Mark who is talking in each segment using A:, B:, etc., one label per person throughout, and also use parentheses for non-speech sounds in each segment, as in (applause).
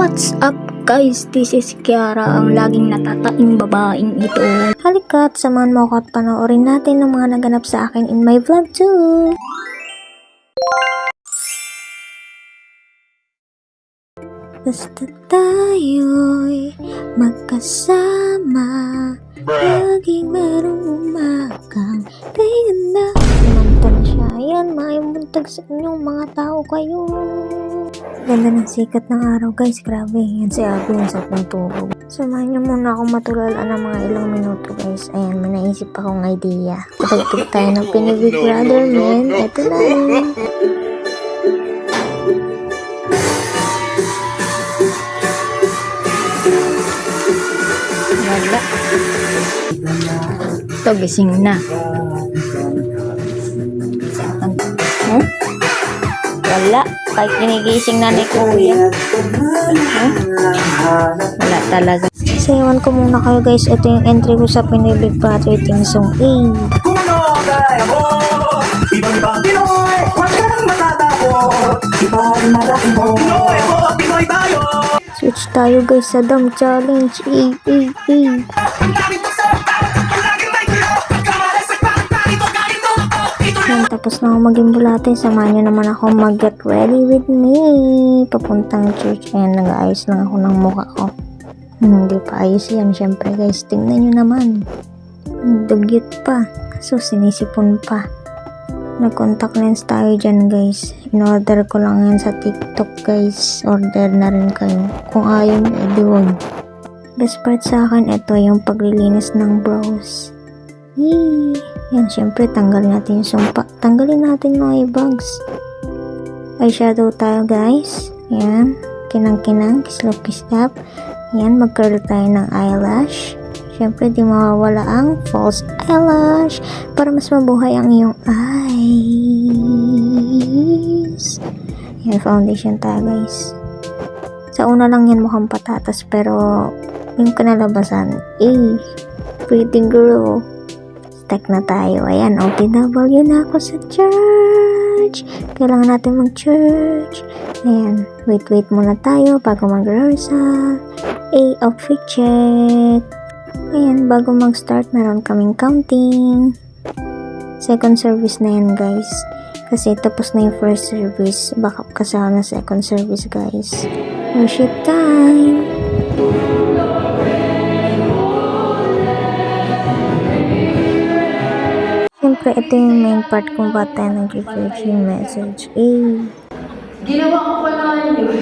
A: What's up guys? This is Kiara, ang laging natataing babaeng ito. Halika at samahan mo ako at panoorin natin ng mga naganap sa akin in my vlog too. Basta tayo'y magkasama Laging merong ganda Kumanta na siya, ayan, maimuntag sa inyong mga tao kayo Ganda ng sikat ng araw guys, grabe yan si Abby yung sa pagtulog Samahan niyo muna akong matulala ng mga ilang minuto guys. Ayan, may naisip akong idea. Patagtog tayo ng Pinibig Brother man, eto na Wala. Ito, gising na. Wala. Kahit ginigising na ni Kuya. Hmm? Wala talaga. So, iwan ko muna kayo guys. Ito yung entry ko sa Pinibig Brother Team Song 8.
B: Ibang-ibang Pinoy, huwag ka nang matatakot Ibang malaking mo oh, Pinoy tayo
A: Switch tayo guys sa Dam Challenge. Eh, eh, eh. Yan, tapos na ako maging bulate. Samahan nyo naman ako mag-get ready with me. Papuntang church. Ayan, nag-aayos lang ako ng mukha ko. Hmm, Hindi pa ayos yan. Siyempre guys, tingnan nyo naman. Dugyot pa. So, sinisipon pa. Nag-contact lens tayo dyan guys. In-order ko lang yan sa TikTok guys. Order na rin kayo. Kung ayaw nyo, edi wag. Best part sa akin, ito yung paglilinis ng brows. Yee! Yan, syempre, tanggalin natin yung sumpa. Tanggalin natin yung eye bags. Eyeshadow tayo guys. Yan. Kinang-kinang, kislap-kislap. Yan, mag-curl tayo ng eyelash. Syempre, di mawawala ang false eyelash para mas mabuhay ang iyong eyes. Yan, foundation tayo guys. Sa una lang yan mukhang patatas pero yung kanalabasan, eh, pretty girl. Stack na tayo. Ayan, OTW na ako sa church. Kailangan natin mag-church. Ayan, wait-wait muna tayo bago mag-rehearsal. A, outfit check. Ayan, bago mag-start, meron kaming counting. Second service na yan, guys. Kasi tapos na yung first service. Backup kasama second service, guys. Worship time! Siyempre, ito yung main part kung ba't tayo nag-church yung message. Eh,
C: Ginawa ko pa naman yun.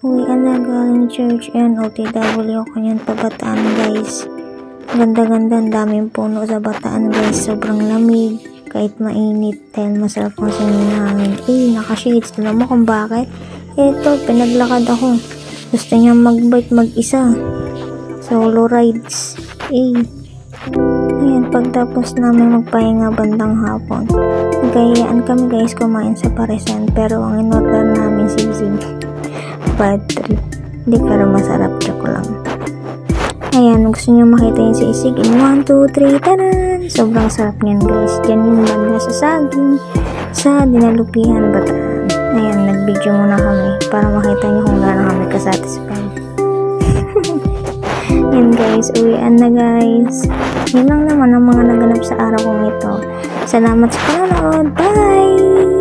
A: Uwian na galing church and OTW ako niyan pa bataan guys. Ganda-ganda, ang daming puno sa bataan guys. Sobrang lamig. Kahit mainit dahil masarap ang singin namin. Eh, naka-shades. Alam mo kung bakit? Ito, pinaglakad ako. Gusto niya mag-bike mag-isa. Solo rides. Eh. Ayan, pagtapos namin magpahinga bandang hapon. Nagkayaan kami guys kumain sa Parisan pero ang in-order namin sisig. Bad trip. Hindi pero masarap joke lang. Ayan, gusto nyo makita yung sisig in 1, 2, 3, tanan! Sobrang sarap niyan guys. Diyan yung banda sa saging sa dinalupihan bataan. Ayan, nag-video muna kami para makita nyo kung gaano kami kasatisfied. (laughs) Yan guys, uwian na guys. Yan lang naman ang mga naganap sa araw kong ito. Salamat sa panonood. Bye!